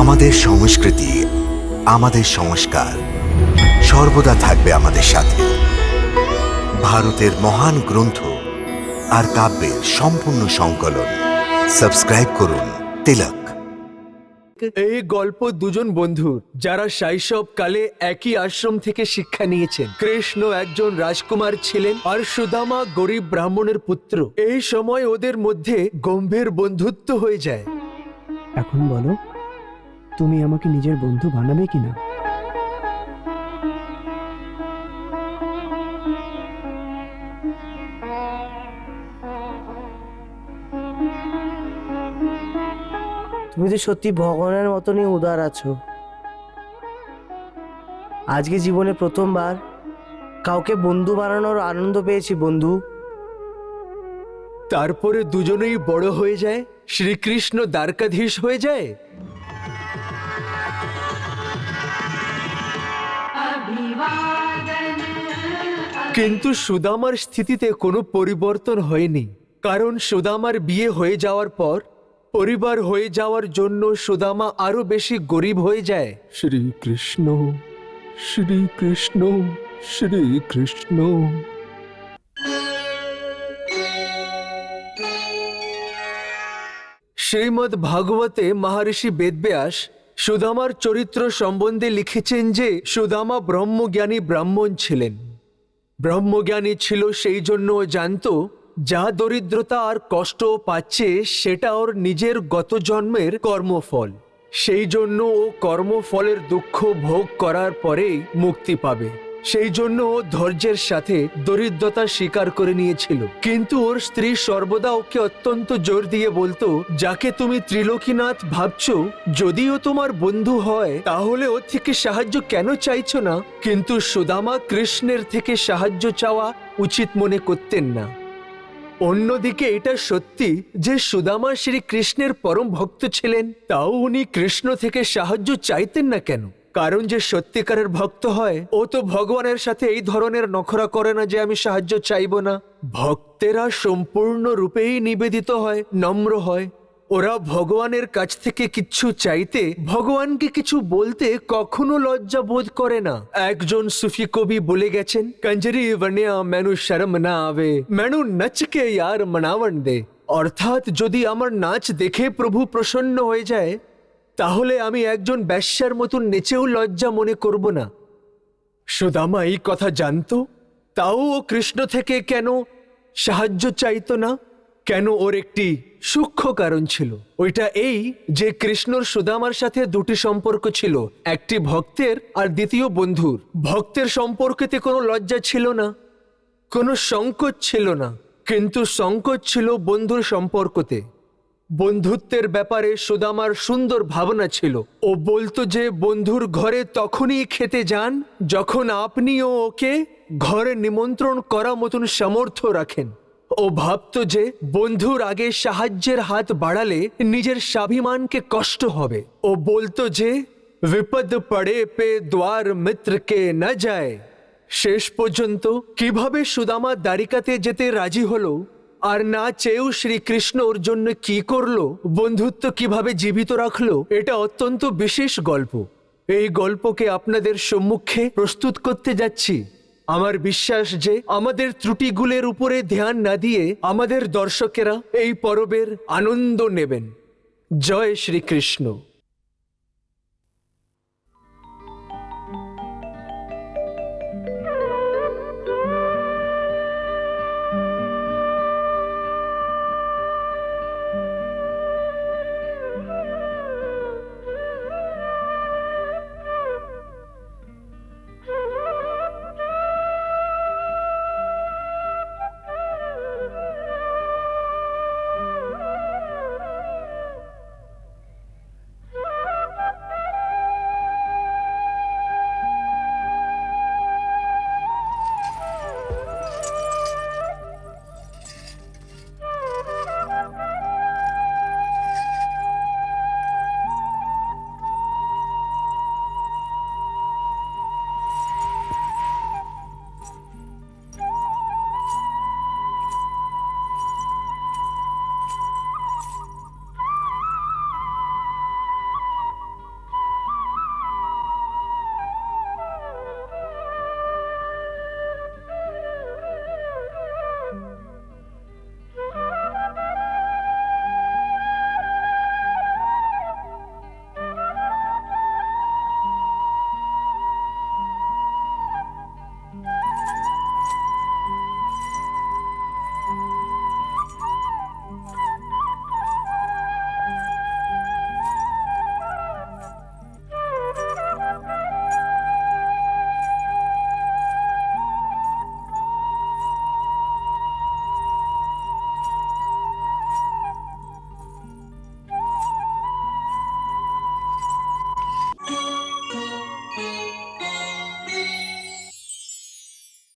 আমাদের সংস্কৃতি আমাদের সংস্কার সর্বদা থাকবে আমাদের সাথে। ভারতের মহান গ্রন্থ আর কাব্যের সম্পূর্ণ সংকলন। সাবস্ক্রাইব করুন তিলক। এই গল্প দুজন বন্ধুর যারা শৈশবকালে একই আশ্রম থেকে শিক্ষা নিয়েছেন। কৃষ্ণ একজন রাজকুমার ছিলেন আর সুদামা গরিব ব্রাহ্মণের পুত্র। এই সময় ওদের মধ্যে গম্ভীর বন্ধুত্ব হয়ে যায়। এখন বলো তুমি আমাকে নিজের বন্ধু বানাবে কিনা? তুমি তো সত্যি ভগবানের মতনই উদার আছো। আজকে জীবনে প্রথমবার কাউকে বন্ধু বানানোর আনন্দ পেয়েছি, বন্ধু। তারপরে দুজনেই বড় হয়ে যায়, শ্রীকৃষ্ণ দ্বারকাধীশ হয়ে যায়। কিন্তু সুদামার স্থিতিতে কোনো পরিবর্তন হয়নি কারণ সুদামার বিয়ে হয়ে যাওয়ার পর পরিবার হয়ে যাওয়ার জন্য সুদামা আরও বেশি গরিব হয়ে যায়। শ্রীকৃষ্ণ শ্রীকৃষ্ণ শ্রীকৃষ্ণ শ্রীমদ্ ভাগবতে মহর্ষি বেদব্যাস সুদামার চরিত্র সম্বন্ধে লিখেছেন যে সুদামা ব্রহ্মজ্ঞানী ব্রাহ্মণ ছিলেন। ব্রহ্মজ্ঞানী ছিল সেই জন্য জানত, যা দরিদ্রতা আর কষ্ট পাচ্ছে সেটা ওর নিজের গত জন্মের কর্মফল। সেই জন্য ও কর্মফলের দুঃখ ভোগ করার পরেই মুক্তি পাবে। সেই জন্য ও ধৈর্যের সাথে দরিদ্রতা স্বীকার করে নিয়েছিল। কিন্তু ওর স্ত্রী সর্বদা ওকে অত্যন্ত জোর দিয়ে বলতো, যাকে তুমি ত্রিলোকীনাথ ভাবছ, যদিও তোমার বন্ধু হয়, তাহলে ওর থেকে সাহায্য কেন চাইছো না? কিন্তু সুদামা কৃষ্ণের থেকে সাহায্য চাওয়া উচিত মনে করতেন না। অন্যদিকে এটা সত্যি যে সুদামা শ্রী কৃষ্ণের পরম ভক্ত ছিলেন, তাও উনি কৃষ্ণ থেকে সাহায্য চাইতেন না কেন? কারণ যে সত্যিকারের ভক্ত হয়, ও তো ভগবানের সাথে এই ধরনের নখরা করে না যে আমি সাহায্য চাইব না। ভক্তেরা সম্পূর্ণ রূপেই নিবেদিত হয়, নম্র হয়। ওরা ভগবানের কাছ থেকে কিছু চাইতে, ভগবানকে কিছু বলতে কখনো লজ্জা বোধ করে না। একজন সুফি কবি বলে গেছেন, কঞ্জরি বনিয়া মেনু শরম না আবে, মেনু নচকে ইয়ার মনাবন দে। অর্থাৎ যদি আমার নাচ দেখে প্রভু প্রসন্ন হয়ে যায় তাহলে আমি একজন ব্যবসার মতন নেচেও লজ্জা মনে করব না। সুদামা এই কথা জানতো, তাও ও কৃষ্ণ থেকে কেন সাহায্য চাইতো না? কেন ওর একটি সূক্ষ্ম কারণ ছিল? ওইটা এই যে কৃষ্ণর সুদামার সাথে দুটি সম্পর্ক ছিল, একটি ভক্তের আর দ্বিতীয় বন্ধুর। ভক্তের সম্পর্কেতে কোনো লজ্জা ছিল না, কোনো সংকোচ ছিল না, কিন্তু সংকোচ ছিল বন্ধুর সম্পর্কতে। বন্ধুত্বের ব্যাপারে সুদামার সুন্দর ভাবনা ছিল। ও বলতো যে, বন্ধুর ঘরে তখনই খেতে যান যখন আপনিও ওকে ঘরে নিমন্ত্রণ করা মতন সামর্থ্য রাখেন। ও ভাবতো যে, বন্ধুর আগে সাহায্যের হাত বাড়ালে নিজের স্বাভিমানকে কষ্ট হবে। ও বলতো যে, বিপদ পড়ে পে দ্বার মিত্রকে না যায়। শেষ পর্যন্ত কীভাবে সুদামা দ্বারিকাতে যেতে রাজি হলো আর না চেয়েও শ্রীকৃষ্ণ ওর জন্য কি করল? বন্ধুত্ব কীভাবে জীবিত রাখল? এটা অত্যন্ত বিশেষ গল্প। এই গল্পকে আপনাদের সম্মুখে প্রস্তুত করতে যাচ্ছি। আমার বিশ্বাস যে আমাদের ত্রুটিগুলের উপরে ধ্যান না দিয়ে আমাদের দর্শকেরা এই পরবের আনন্দ নেবেন। জয় শ্রীকৃষ্ণ।